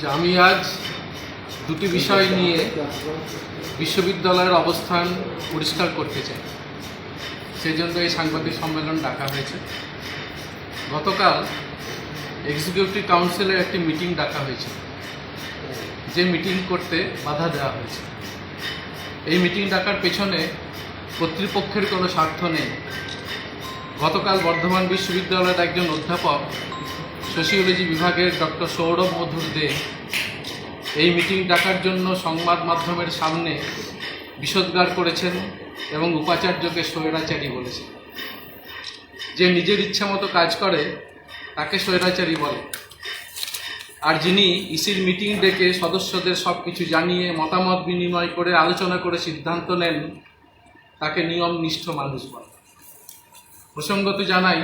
যে আমি আজ দুটি বিষয় নিয়ে বিশ্ববিদ্যালয়ের অবস্থান পরিষ্কার করতে চাই। সেই জন্য এই সাংবাদিক সম্মেলন ডাকা হয়েছে। গতকাল এক্সিকিউটিভ কাউন্সিলের একটি মিটিং ডাকা হয়েছে। যে মিটিং করতে বাধা দেওয়া হয়েছে। এই মিটিং ডাকার পেছনে কর্তৃপক্ষের কোনো স্বার্থ নেই। গতকাল বর্ধমান বিশ্ববিদ্যালয়ের একজন অধ্যাপক সোশিওলজি বিভাগের ডক্টর সৌরভ মধুর দে এই মিটিং ডাকার জন্য সংবাদ মাধ্যমের সামনে বিষোদ্গার করেছেন এবং উপাচার্যকে স্বৈরাচারী বলেছেন। যে নিজের ইচ্ছা মতো কাজ করে, তাকে স্বৈরাচারী বলে। আর যিনি ইসির মিটিং ডেকে সদস্যদের সব কিছু জানিয়ে, মতামত বিনিময় করে আলোচনা করে সিদ্ধান্ত নেন, তাকে নিয়ম নিষ্ঠ মানুষ বলে। প্রসঙ্গত জানাই,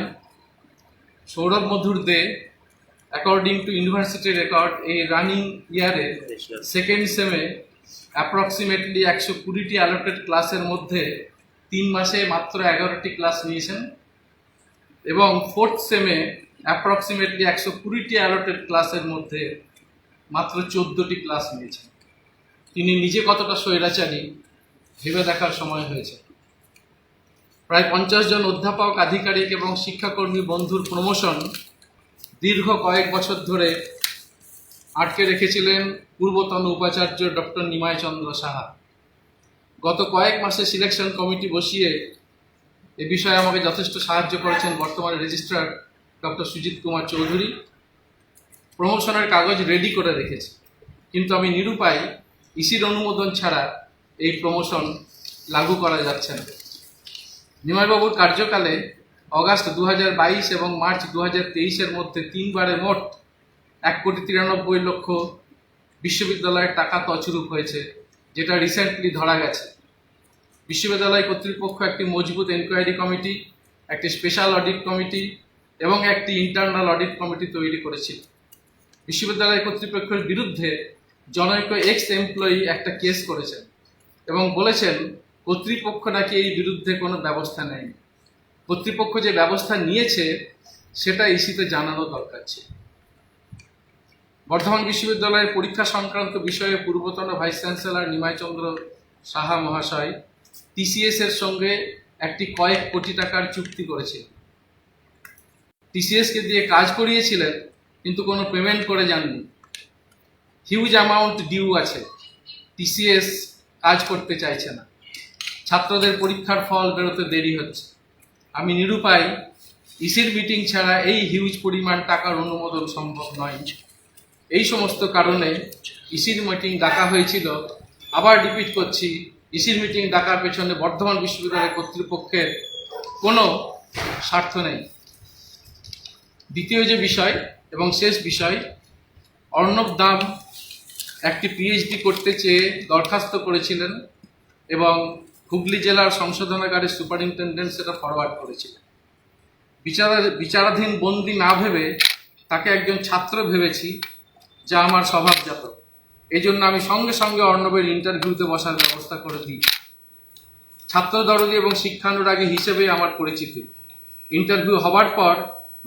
Sourav Madhur De according to university record এই রানিং ইয়ারে সেকেন্ড সেমে অ্যাপ্রক্সিমেটলি একশো কুড়িটি অ্যালোটেড ক্লাসের মধ্যে তিন মাসে মাত্র এগারোটি ক্লাস নিয়েছেন এবং ফোর্থ সেমে অ্যাপ্রক্সিমেটলি একশো কুড়িটি অ্যালোটেড ক্লাসের মধ্যে মাত্র চোদ্দোটি ক্লাস নিয়েছেন। তিনি নিজে কতটা স্বৈরাচারী ভেবে দেখার সময় হয়েছে। প্রায় পঞ্চাশ জন অধ্যাপক আধিকারিক এবং শিক্ষাকর্মী বন্ধুর প্রমোশন দীর্ঘ কয়েক বছর ধরে আটকে রেখেছিলেন পূর্বতন উপাচার্য ডক্টর নিমাই চন্দ্র সাহা। গত কয়েক মাসে সিলেকশন কমিটি বসিয়ে এ বিষয়ে আমাকে যথেষ্ট সাহায্য করেছেন বর্তমানে রেজিস্ট্রার ডক্টর সুজিত কুমার চৌধুরী। প্রমোশনের কাগজ রেডি করে রেখেছে। কিন্তু আমি নিরুপায় ইসির অনুমোদন ছাড়া এই প্রমোশন লাগু করা যাচ্ছে না। নিমাইবাবুর কার্যকালে অগাস্ট দু হাজার বাইশ এবং মার্চ দু তেইশের মধ্যে তিনবারে মোট এক কোটি তিরানব্বই লক্ষ বিশ্ববিদ্যালয়ের টাকা তছরূপ হয়েছে, যেটা রিসেন্টলি ধরা গেছে। বিশ্ববিদ্যালয় কর্তৃপক্ষ একটি মজবুত এনকোয়ারি কমিটি একটি স্পেশাল অডিট কমিটি এবং একটি ইন্টারনাল অডিট কমিটি তৈরি করেছিল। বিশ্ববিদ্যালয় কর্তৃপক্ষের বিরুদ্ধে জনৈক এক্স এমপ্লয়ি একটা কেস করেছেন এবং বলেছেন, কর্তৃপক্ষ নাকি এই বিরুদ্ধে কোনো ব্যবস্থা নেয়নি। কর্তৃপক্ষ যে ব্যবস্থা নিয়েছে, সেটা ইসিতে জানানো দরকার ছিল। বর্ধমান বিশ্ববিদ্যালয়ের পরীক্ষা সংক্রান্ত বিষয়ে পূর্বতন ভাইস চ্যান্সেলর নিমাইচন্দ্র সাহা মহাশয় টিসিএস এর সঙ্গে একটি কয়েক কোটি টাকার চুক্তি করেছিল টিসিএসকে দিয়ে কাজ করিয়েছিলেন, কিন্তু কোনো পেমেন্ট করে যাননি। হিউজ অ্যামাউন্ট ডিউ আছে টিসিএস কাজ করতে চাইছে না। ছাত্রদের পরীক্ষার ফল বেরোতে দেরি হচ্ছে। আমি নিরুপায়। ইসির মিটিং ছাড়া এই হিউজ পরিমাণ টাকার অনুমোদন সম্ভব নয়। এই সমস্ত কারণে ইসির মিটিং ডাকা হয়েছিল। আবার রিপিট করছি, ইসির মিটিং ডাকার পেছনে বর্ধমান বিশ্ববিদ্যালয় কর্তৃপক্ষের কোনো স্বার্থ নেই। দ্বিতীয় যে বিষয় এবং শেষ বিষয়, অর্ণব দাম একটি পিএইচডি করতে চেয়ে দরখাস্ত করেছিলেন এবং হুগলি জেলার সংশোধনাগারের সুপারিনটেন্ডেন্ট সেটা ফরওয়ার্ড করেছিলেন বিচারা বিচারাধীন বন্দি না ভেবে তাকে একজন ছাত্র ভেবেছি যা আমার স্বভাবজাত। এই জন্য আমি সঙ্গে সঙ্গে অর্ণবের ইন্টারভিউতে বসার ব্যবস্থা করে দিই। ছাত্র দরদি এবং শিক্ষানুরাগী হিসেবে আমার পরিচিতি। ইন্টারভিউ হওয়ার পর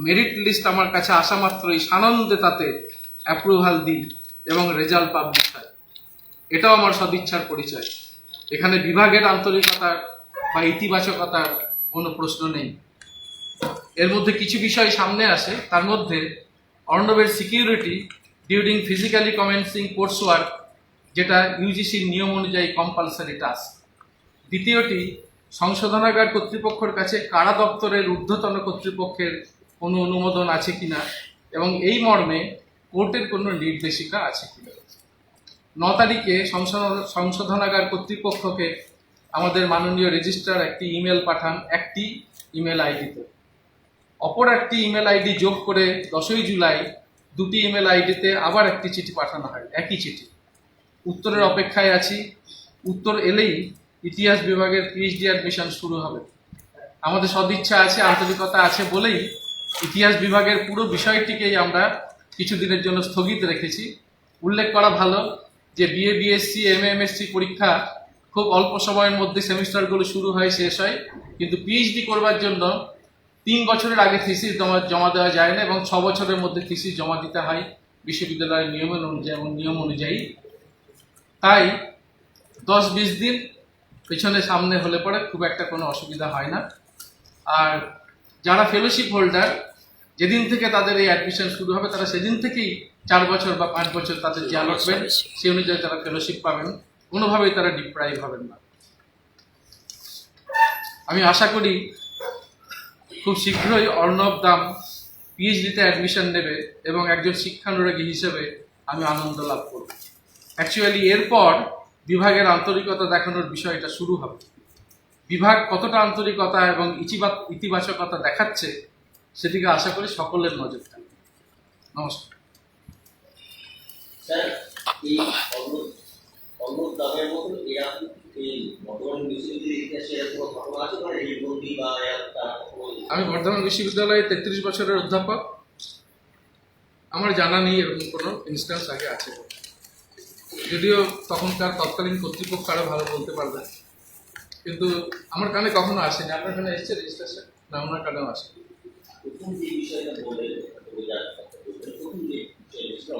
মেরিট লিস্ট আমার কাছে আসা মাত্রই সানন্দে তাতে অ্যাপ্রুভাল দিই এবং রেজাল্ট পাবলিশ হয়। এটাও আমার সদিচ্ছার পরিচয়। এখানে বিভাগের আন্তরিকতার বা ইতিবাচকতার কোনো প্রশ্ন নেই। এর মধ্যে কিছু বিষয় সামনে আসে। তার মধ্যে অর্ণবের security, during physically commencing course work যেটা ইউজিসির নিয়ম অনুযায়ী কম্পালসারি টাস্ক। দ্বিতীয়টি, সংশোধনাগার কর্তৃপক্ষের কাছে কারা দপ্তরের ঊর্ধ্বতন কর্তৃপক্ষের কোনো অনুমোদন আছে কিনা এবং এই মর্মে কোর্টের কোনো নির্দেশিকা আছে কিনা। ন তারিখে সংশোধনাগার কর্তৃপক্ষকে আমাদের মাননীয় রেজিস্ট্রার একটি ইমেল পাঠান, একটি ইমেল আইডিতে। অপর একটি ইমেল আইডি যোগ করে দশই জুলাই দুটি ইমেল আইডিতে আবার একটি চিঠি পাঠানো হয়, একই চিঠি। উত্তরের অপেক্ষায় আছি। উত্তর এলেই ইতিহাস বিভাগের পিএইচডি অ্যাডমিশন শুরু হবে। আমাদের সদিচ্ছা আছে, আন্তরিকতা আছে বলেই ইতিহাস বিভাগের পুরো বিষয়টিকেই আমরা কিছুদিনের জন্য স্থগিত রেখেছি। উল্লেখ করা ভালো। যে বিএ বিএসসি এম এমএসসি পরীক্ষা খুব অল্প সময়ের মধ্যে সেমিস্টারগুলো শুরু হয়, শেষ হয়। কিন্তু পিএইচডি করবার জন্য তিন বছরের আগে থিসিস জমা জমা দেওয়া যায় না এবং ছ বছরের মধ্যে থিসিস জমা দিতে হয় বিশ্ববিদ্যালয়ের নিয়ম অনুযায়ী নিয়ম অনুযায়ী। তাই দশ বিশ দিন পেছনে সামনে হলে পরে খুব একটা কোনো অসুবিধা হয় না। আর যারা ফেলোশিপ হোল্ডার যেদিন থেকে তাদের এই অ্যাডমিশন শুরু হবে তারা সেদিন থেকেই চার বছর বা পাঁচ বছর তাদের যে অ্যালটমেন্ট সেই অনুযায়ী তারা ফেলোশিপ পাবেন। কোনোভাবেই তারা ডিপ্রাইভ হবেন না। আমি আশা করি খুব শীঘ্রই অর্ণব দাম পিএইচডিতে অ্যাডমিশন নেবে এবং একজন শিক্ষানুরাগী হিসেবে আমি আনন্দ লাভ করব। অ্যাকচুয়ালি এরপর বিভাগের আন্তরিকতা দেখানোর বিষয়টা শুরু হবে। বিভাগ কতটা আন্তরিকতা এবং ইতিবাচকতা দেখাচ্ছে সেদিকে আশা করি সকলের নজর থাকবে। নমস্কার। স্যার এই অন্য অন্য দামের মতন এরকম এই বর্তমান বিশ্ববিদ্যালয়ের ইতিহাসে এরকম ঘটনা আছে মানে রেলবন্দি বা এরকম তার কোনো আমি বর্ধমান বিশ্ববিদ্যালয়ে তেত্রিশ বছরের অধ্যাপক। আমার জানা নেই এরকম কোনো ইনস্ট্যান্স আগে আছে। যদিও তখনকার তৎকালীন কর্তৃপক্ষ আরও ভালো বলতে পারবে। কিন্তু আমার কানে কখনো আসেনি। আপনার কানে এসছে রেজিস্ট্রেশন? না ওনার কানেও আসে প্রথম যে বিষয়টা প্রথম যে ব্যবস্থা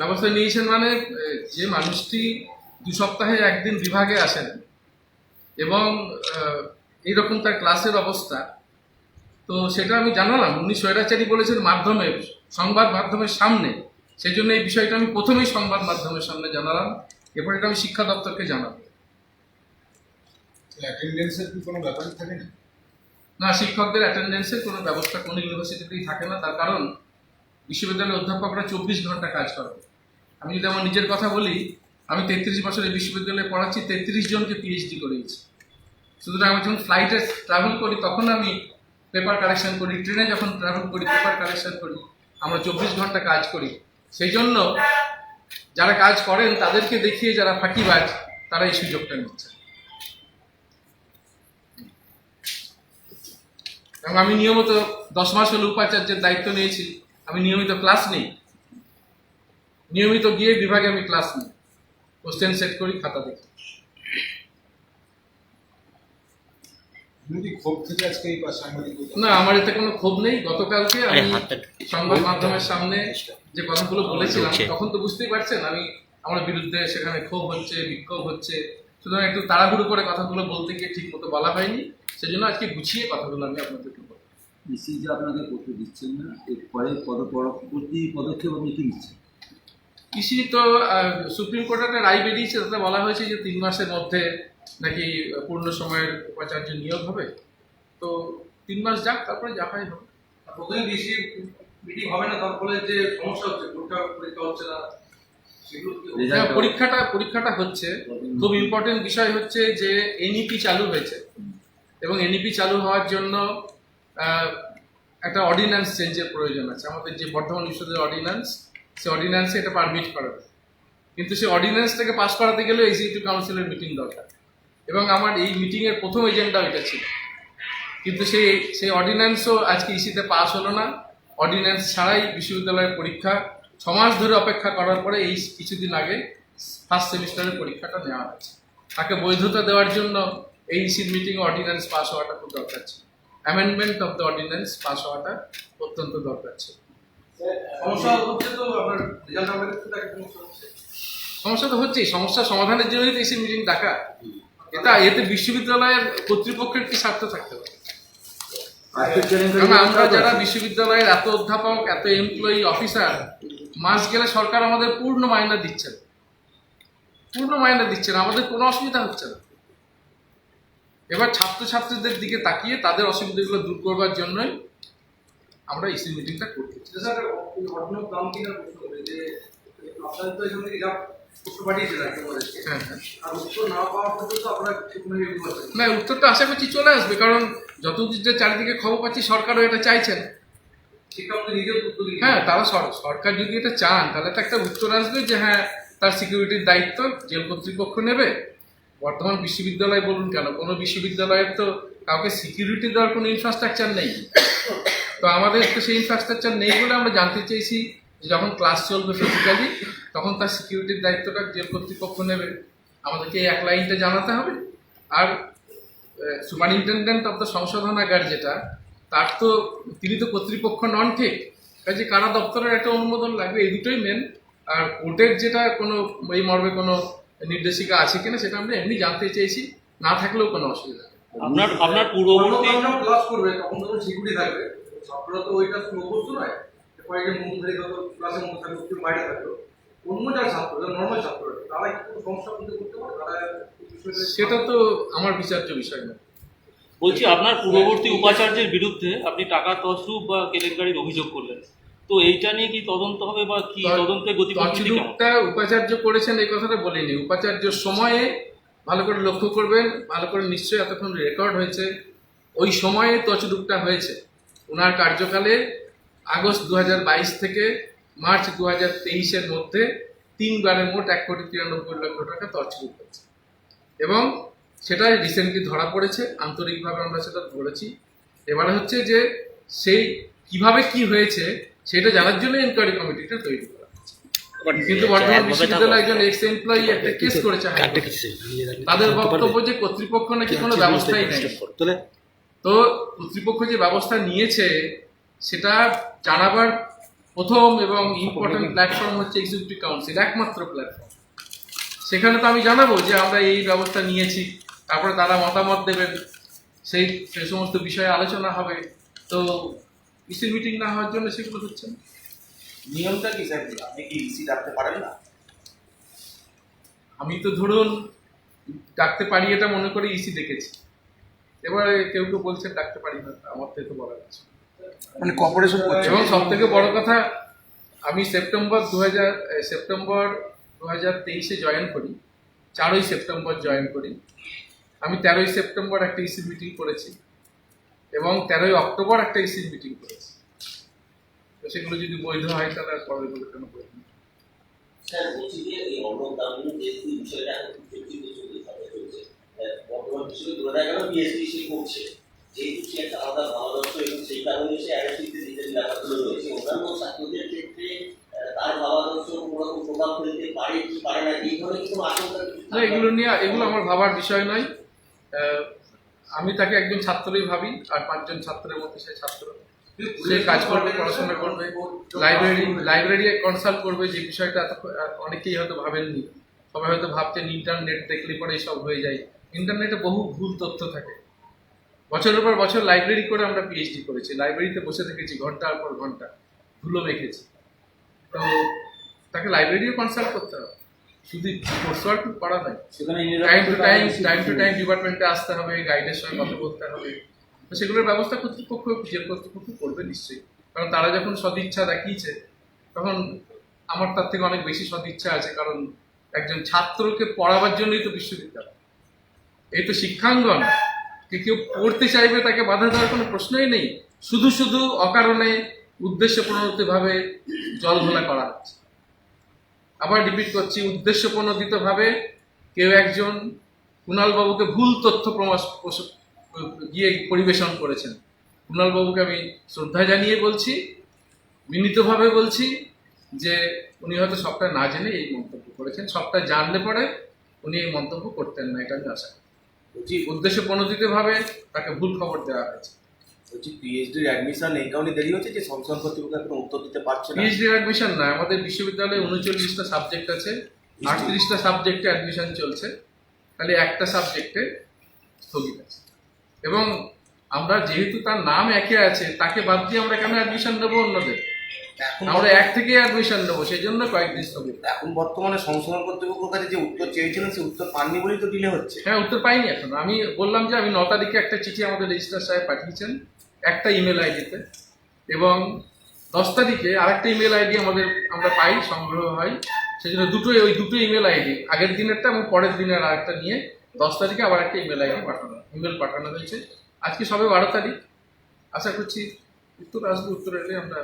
ব্যবস্থা নিয়েছেন মানে যে মানুষটি দু সপ্তাহে একদিন বিভাগে আসেন এবং এইরকম তার ক্লাসের অবস্থা, তো সেটা আমি জানালাম। উনি স্বৈরাচারী বলেছেন মাধ্যমে সংবাদ মাধ্যমের সামনে। সেই জন্য এই বিষয়টা আমি প্রথমেই সংবাদ মাধ্যমের সামনে জানালাম। এরপর এটা আমি শিক্ষা দপ্তরকে জানাব। অ্যাটেন্ডেন্সের কি কোনো ব্যাপার থাকে না? না শিক্ষকদের অ্যাটেন্ডেন্সের কোনো ব্যবস্থা কোনো ইউনিভার্সিটিতেই থাকে না। তার কারণ বিশ্ববিদ্যালয়ের অধ্যাপকরা চব্বিশ ঘণ্টা কাজ করে আমি যদি আমার নিজের কথা বলি আমি তেত্রিশ বছর এই বিশ্ববিদ্যালয়ে পড়াচ্ছি তেত্রিশ জনকে পিএইচডি করিয়েছি। সুতরাং আমি যখন ফ্লাইটে ট্রাভেল করি তখন আমি পেপার কালেকশন করি। ট্রেনে যখন ট্রাভেল করি পেপার কালেকশন করি। আমরা চব্বিশ ঘণ্টা কাজ করি। সেই জন্য যারা কাজ করেন, তাদেরকে দেখিয়ে যারা ফাঁকিবাজ, তারা এই সুযোগটা নিচ্ছে। এবং আমি নিয়মিত দশ মাস হলো উপাচার্যের দায়িত্ব নিয়েছি, আমি নিয়মিত ক্লাস নেই। নিয়মিত গিয়ে বিভাগে আমি ক্লাস নিই। কোশ্চেন সেট করি, খাতা দেখি তুমি কি ক্ষোভ থেকে আজকে এই পা- সাংবাদিকতা না আমার এতে কোনো ক্ষোভ নেই। গতকালকে আমি সংবাদ মাধ্যমের সামনে যে কথাগুলো বলেছিলাম। তখন তো বুঝতেই পারছেন আমি আমার বিরুদ্ধে সেখানে ক্ষোভ হচ্ছে বিক্ষোভ হচ্ছে। সুতরাং একটু তাড়াহুড়ো করে কথাগুলো বলতে গিয়ে ঠিক মতো বলা হয়নি। সেজন্য আজকে গুছিয়ে কথাগুলো আমি আপনাদেরকে বলব। ইসি যে আপনাকে করতে দিচ্ছেন না এরপরে পদ পরবর্তী পদক্ষেপ আপনি কি নিচ্ছেন? ইসি তো সুপ্রিম কোর্টের একটা রায় বেরিয়েছে তাতে বলা হয়েছে যে তিন মাসের মধ্যে নাকি পূর্ণ সময়ের উপাচার্য নিয়োগ হবে? তো তিন মাস যাক তারপরে যা হয় হবে। প্রথমে বেশি মিটিং হবে না তার ফলে যে সমস্যা হচ্ছে পরীক্ষা পরীক্ষা হচ্ছে না হ্যাঁ, পরীক্ষাটা পরীক্ষাটা হচ্ছে। খুব ইম্পর্টেন্ট বিষয় হচ্ছে যে এনইপি চালু হয়েছে। এবং এনইপি চালু হওয়ার জন্য একটা অর্ডিন্যান্স চেঞ্জের প্রয়োজন আছে। আমাদের যে বর্ধমান বিশ্ববিদ্যালয়ের অর্ডিন্যান্স সেই অর্ডিন্যান্সে এটা পারমিট করাবে কিন্তু সেই অর্ডিন্যান্সটাকে পাস করাতে গেলে এক্সিকিউটিভ কাউন্সিলের মিটিং দরকার। এবং আমার এই মিটিংয়ের প্রথম এজেন্ডা এটা ছিল। কিন্তু সেই সেই অর্ডিন্যান্সও আজকে ইসিতে পাস হলো না। অর্ডিন্যান্স ছাড়াই বিশ্ববিদ্যালয়ের পরীক্ষা ছ মাস ধরে অপেক্ষা করার পরে এই কিছুদিন আগে ফার্স্ট সেমিস্টারের পরীক্ষাটা নেওয়া হয়েছে। তাকে বৈধতা দেওয়ার জন্য এই ইসির মিটিং অর্ডিন্যান্স পাস হওয়াটা খুব দরকার ছিল। Amendment of the ordinance pass হওয়াটা অত্যন্ত দরকার ছিল। সমস্যা তো হচ্ছেই। সমস্যা সমাধানের জন্যই তো ইসির মিটিং ডাকা। এটা এতে বিশ্ববিদ্যালয়ের কর্তৃপক্ষের কি স্বার্থ থাকতে পারে? কারণ আমরা যারা বিশ্ববিদ্যালয়ের এত অধ্যাপক এত এমপ্লয়ি অফিসার মাস গেলে সরকার আমাদের পূর্ণ মাইনা দিচ্ছে না পূর্ণ মাইনা দিচ্ছে না আমাদের কোনো অসুবিধা হচ্ছে না। এবার ছাত্রছাত্রীদের দিকে তাকিয়ে তাদের অসুবিধাগুলো দূর করবার জন্যই আমরা ইসি মিটিংটা করতে চাই। স্যার ঘটনার দাম কিনা প্রশ্ন করে যে আপনাদের তো এখান থেকে না, উত্তরটা আশা করছি চলে আসবে, কারণ যতদূর চারিদিকে খবর পাচ্ছি, সরকারও এটা চাইছেন হ্যাঁ তারা সরকার যদি এটা চান, তাহলে তো একটা উত্তর আসবে যে হ্যাঁ তার সিকিউরিটির দায়িত্ব, জেল কর্তৃপক্ষ নেবে। বর্তমান বিশ্ববিদ্যালয় বলুন কেন, কোনো বিশ্ববিদ্যালয়ের তো কাউকে সিকিউরিটি দেওয়ার কোনো ইনফ্রাস্ট্রাকচার নেই। তো আমাদের তো সেই ইনফ্রাস্ট্রাকচার নেই বলে আমরা জানতে চেয়েছি যে যখন ক্লাস চলবে ফিজিক্যালি তখন তার সিকিউরিটির দায়িত্বটা জেল কর্তৃপক্ষ নেবে আমাদেরকে এই এক লাইনটা জানাতে হবে। আর সুপারিনটেন্ডেন্ট অফ দ্য সংশোধনাগার যেটা তার তো তিনি তো কর্তৃপক্ষ নন ঠিক। কাজে কারা দপ্তরের একটা অনুমোদন লাগবে এই দুটোই মেন আর কোর্টের যেটা কোনো এই মর্মে কোনো নির্দেশিকা আছে কিনা সেটা আমরা এমনি জানতে চেয়েছি। না থাকলেও কোনো অসুবিধা নেই। আপনার আপনার পূর্ববর্তী ক্লাস করবে তখন তো সিকিউরিটি থাকবে। ছাত্ররা তো ওইটা নয়। কয়েকজন মুখধারী কত ক্লাসের মধ্যে থাকবে কেউ বাইরে থাকল অন্য যারা ছাত্র যারা নর্মাল ছাত্র তারা কি কোনো সমস্যা করতে করতে পারে? তারা সেটা তো আমার বিচার্য বিষয় না। বলছি আপনার পূর্ববর্তী উপাচার্যের বিরুদ্ধে আপনি টাকা তছরূপ বা কেলেঙ্কারির অভিযোগ করলেন। তো এইটা নিয়ে কি তদন্ত হবে বা কি তদ- তদন্তের কেমন? তছরূপটা উপাচার্য করেছেন এই কথাটা বলিনি। উপাচার্য সময়ে ভালো করে লক্ষ্য করবেন ভালো করে নিশ্চয়ই এতক্ষণ রেকর্ড হয়েছে। ওই সময়ে তছরূপটা হয়েছে। ওনার কার্যকালে আগস্ট দু হাজার বাইশ থেকে মার্চ দু হাজার তেইশের মধ্যে তিনবারের মোট এক কোটি তিরানব্বই লক্ষ টাকা তছরূপ হয়েছে। এবং সেটা রিসেন্টলি ধরা পড়েছে আন্তরিকভাবে আমরা সেটা ধরেছি। এবারে হচ্ছে যে সেই কীভাবে কি হয়েছে সেটা জানার জন্য এনকোয়ারি কমিটিটা তৈরি করা। কিন্তু বর্তমান বিশ্ববিদ্যালয়ে একজন এক্স এমপ্লয়ি একটা কেস করেছে তাদের বক্তব্য যে কর্তৃপক্ষ নাকি কোনো ব্যবস্থাই নেই। তো কর্তৃপক্ষ যে ব্যবস্থা নিয়েছে সেটা জানাবার প্রথম এবং ইম্পর্টেন্ট প্ল্যাটফর্ম হচ্ছে এক্সিকিউটিভ কাউন্সিল একমাত্র প্ল্যাটফর্ম সেখানে তো আমি জানাব যে আমরা এই ব্যবস্থা নিয়েছি তারপরে তারা মতামত দেবেন সেই সেই সমস্ত বিষয়ে আলোচনা হবে। তো ইসির মিটিং না হওয়ার জন্য সেগুলো হচ্ছে নিয়মটা কি স্যার? আপনি কি ইসি ডাকতে পারেন না? আমি তো ধরুন ডাকতে পারি এটা মনে করে ইসি ডেকেছি। এবারে কেউ কেউ বলছেন ডাকতে পারি না আমার তো তো বলার আছে মানে কপারেশন করছে। এবং সব থেকে বড় কথা আমি সেপ্টেম্বর দু হাজার সেপ্টেম্বর দু হাজার তেইশে জয়েন করি। চারই সেপ্টেম্বর জয়েন করি। আমি তেরোই সেপ্টেম্বর একটা ইসি মিটিং করেছি এবং তেরোই অক্টোবর একটা ইসি মিটিং করেছি। তো সেগুলো যদি বৈধ হয় তাহলে আর পরেরগুলো কেন বৈধ না? স্যার বলছি যে এই অর্ণব দামগুলো যেহেতু বিষয়টা এখন খুব চর্চিত চলছে সাথে চলছে। আহ, বর্তমান বিষয়ে ধরে গেল পিএইচডি সে করছে। এগুলো নিয়ে এগুলো আমার ভাবার বিষয় নয়। আমি তাকে একজন ছাত্রই ভাবি, আর পাঁচজন ছাত্রের মধ্যে সে ছাত্র। সে কাজ করবে, পড়াশোনা করবে লাইব্রেরি লাইব্রেরি কনসাল্ট করবে, যে বিষয়টা অনেকেই হয়তো ভাবেননি। সবাই হয়তো ভাবছেন ইন্টারনেট দেখলে পরে সব হয়ে যায়। ইন্টারনেটে বহু ভুল তথ্য থাকে। বছরের পর বছর লাইব্রেরি করে আমরা পিএইচডি করেছি। লাইব্রেরিতে বসে থেকেছি ঘণ্টার পর ঘণ্টা ধুলো মেখেছি। তো তাকে লাইব্রেরিও কনসাল্ট করতে হবে। শুধু কোর্স ওয়ার্ক করা সেখানে time to time time to time ডিপার্টমেন্টে আসতে হবে গাইডের সঙ্গে কথা বলতে হবে। তো সেগুলোর ব্যবস্থা কর্তৃপক্ষ জেল কর্তৃপক্ষ করবে নিশ্চয়ই। কারণ তারা যখন সদিচ্ছা দেখিয়েছে তখন আমার তার থেকে অনেক বেশি সদিচ্ছা আছে। কারণ একজন ছাত্রকে পড়াবার জন্যই তো বিশ্ববিদ্যালয়। এই তো শিক্ষাঙ্গন। যে কেউ পড়তে চাইবে তাকে বাধা দেওয়ার কোনো প্রশ্নই নেই। শুধু শুধু অকারণে উদ্দেশ্য প্রণোদিতভাবে জল ঘোলা করা হচ্ছে। আবার রিপিট করছি উদ্দেশ্য প্রণোদিতভাবে কেউ একজন কুণালবাবুকে ভুল তথ্য প্রমাস গিয়ে পরিবেশন করেছেন। কুণালবাবুকে আমি শ্রদ্ধা জানিয়ে বলছি, বিনীতভাবে বলছি যে উনি হয়তো সবটা না জেনে এই মন্তব্য করেছেন, সবটা জানলে পরে উনি এই মন্তব্য করতেন না, এটা আমি আশা করি। বলছি উদ্দেশ্য প্রণোদিতভাবে তাকে ভুল খবর দেওয়া হয়েছে। বলছি পিএইচডির অ্যাডমিশন এই কারণে দেরি হচ্ছে যে সংসদ কর্তৃপক্ষ এখন উত্তর দিতে পারছে না। পিএইচডি অ্যাডমিশন না আমাদের বিশ্ববিদ্যালয়ে উনচল্লিশটা সাবজেক্ট আছে আটত্রিশটা সাবজেক্টে অ্যাডমিশন চলছে খালি একটা সাবজেক্টে স্থগিত আছে। এবং আমরা যেহেতু তার নাম একে আছে তাকে বাদ দিয়ে আমরা কেন অ্যাডমিশন নেব অন্যদের? আমরা এক থেকে অ্যাডমিশন নেব সেই জন্য কয়েকদিন স্থগিত এখন বর্তমানে সংশোধন কর্তৃপক্ষের কাছে যে উত্তর চেয়েছিলেন সেই উত্তর পাননি বলেই তো ডিলে হচ্ছে। হ্যাঁ উত্তর পাইনি এখন। আমি বললাম যে আমি ন তারিখে একটা চিঠি আমাদের রেজিস্ট্রার সাহেব পাঠিয়েছেন একটা ইমেল আইডিতে এবং দশ তারিখে আরেকটা ইমেল আইডি আমাদের আমরা পাই সংগ্রহ হয়। সেই জন্য দুটোই ওই দুটো ইমেল আইডি আগের দিনেরটা এবং পরের দিনের আরেকটা নিয়ে দশ তারিখে আবার একটা ইমেল আইডি পাঠানো ইমেল পাঠানো হয়েছে। আজকে সবে বারো তারিখ। আশা করছি উত্তর আসবে উত্তর এলে আমরা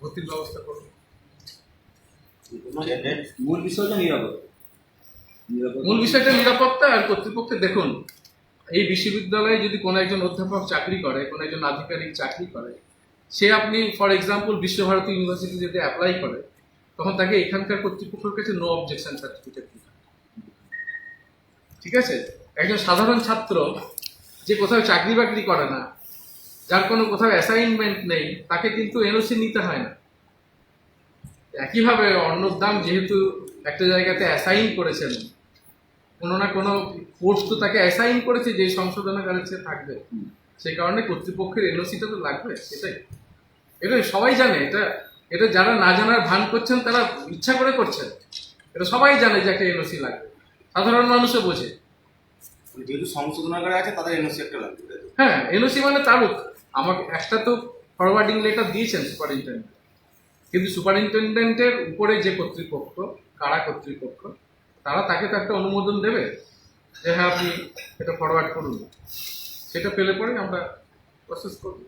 ভর্তির ব্যবস্থা করব মূল বিষয়টা নিরাপদ। নিরাপদ। মূল বিষয়টা নিরাপত্তা আর কর্তৃপক্ষে দেখুন এই বিশ্ববিদ্যালয়ে যদি কোনো একজন অধ্যাপক চাকরি করে কোনো একজন আধিকারিক চাকরি করে সে আপনি ফর এক্সাম্পল বিশ্বভারতী ইউনিভার্সিটি যদি অ্যাপ্লাই করে তখন তাকে এখানকার কর্তৃপক্ষের কাছে নো অবজেকশন সার্টিফিকেট দিতে। ঠিক আছে? একজন সাধারণ ছাত্র যে কোথাও চাকরি বাকরি করে না যার কোনো কোথাও অ্যাসাইনমেন্ট নেই তাকে কিন্তু এনওসি নিতে হয় না। একইভাবে অন্নর দাম যেহেতু একটা জায়গাতে অ্যাসাইন করেছেন কোনো না কোনো কোর্স তো তাকে অ্যাসাইন করেছে যে সংশোধনাগারে সে থাকবে। সেই কারণে কর্তৃপক্ষের এনওসিটা তো লাগবে সেটাই। এটা সবাই জানে এটা এটা যারা না জানার ভান করছেন তারা ইচ্ছা করে করছেন। এটা সবাই জানে যে একটা এনওসি লাগবে। সাধারণ মানুষও বোঝে। যেহেতু সংশোধনাগারে আছে তাদের এনওসি একটা লাগবে। হ্যাঁ এনওসি মানে তারও আমাকে একটা তো ফরওয়ার্ডিং লেটার দিয়েছেন সুপারিনটেন্ডেন্ট কিন্তু সুপারিনটেন্ডেন্টের উপরে যে কর্তৃপক্ষ কারা কর্তৃপক্ষ তারা তাকে তো একটা অনুমোদন দেবে যে হ্যাঁ আপনি এটা ফরওয়ার্ড করুন। সেটা পেলে পরে আমরা প্রসেস করব।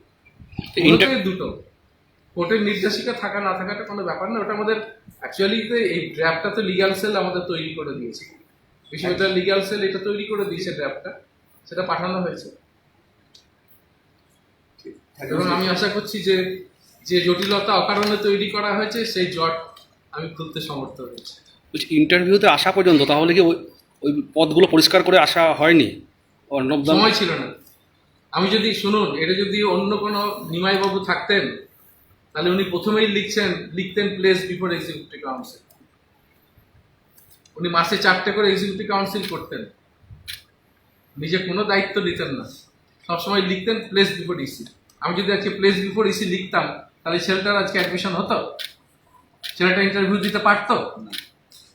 দুটো। কোর্টের নির্দেশিকা থাকা না থাকাটা কোনো ব্যাপার না ওটা আমাদের অ্যাকচুয়ালি এই ড্রাফটটা তো লিগাল সেল আমাদের তৈরি করে দিয়েছে। বিশ্ববিদ্যালয় লিগাল সেল এটা তৈরি করে দিয়েছে ড্রাফটটা সেটা পাঠানো হয়েছে। এবং আমি আশা করছি যে যে জটিলতা অকারণে তৈরি করা হয়েছে সেই জট আমি খুলতে সমর্থ হয়েছি ইন্টারভিউতে আসা পর্যন্ত তাহলে কি ওই ওই পদগুলো পরিষ্কার করে আসা হয়নি? সময় ছিল না। আমি যদি শুনুন এটা যদি অন্য কোনো নিমাইবাবু থাকতেন তাহলে উনি প্রথমেই লিখছেন লিখতেন প্লেস বিফোর এক্সিকিউটিভ কাউন্সিল উনি মাসে চারটে করে এক্সিকিউটিভ কাউন্সিল করতেন। নিজে কোনো দায়িত্ব নিতেন না। সবসময় লিখতেন প্লেস বিফোর ইসি আমি যদি আজকে প্লেস বিফোর ইসি লিখতাম, তাহলে ছেলেটার আজকে অ্যাডমিশন হতো? ছেলেটা ইন্টারভিউ দিতে পারতো?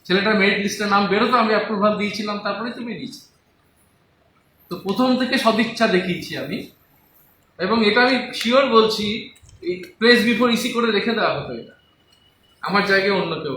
ছেলেটার মেরিট লিস্টে নাম বেরোতো আমি অ্যাপ্রুভাল দিয়েছিলাম তারপরে তুমি বেরিয়েছি তো প্রথম থেকে সদিচ্ছা দেখিয়েছি আমি। এবং এটা আমি শিওর বলছি প্রেস বিফোর ইসি করে রেখে দেওয়া হতো এটা। আমার জায়গায় অন্য কেউ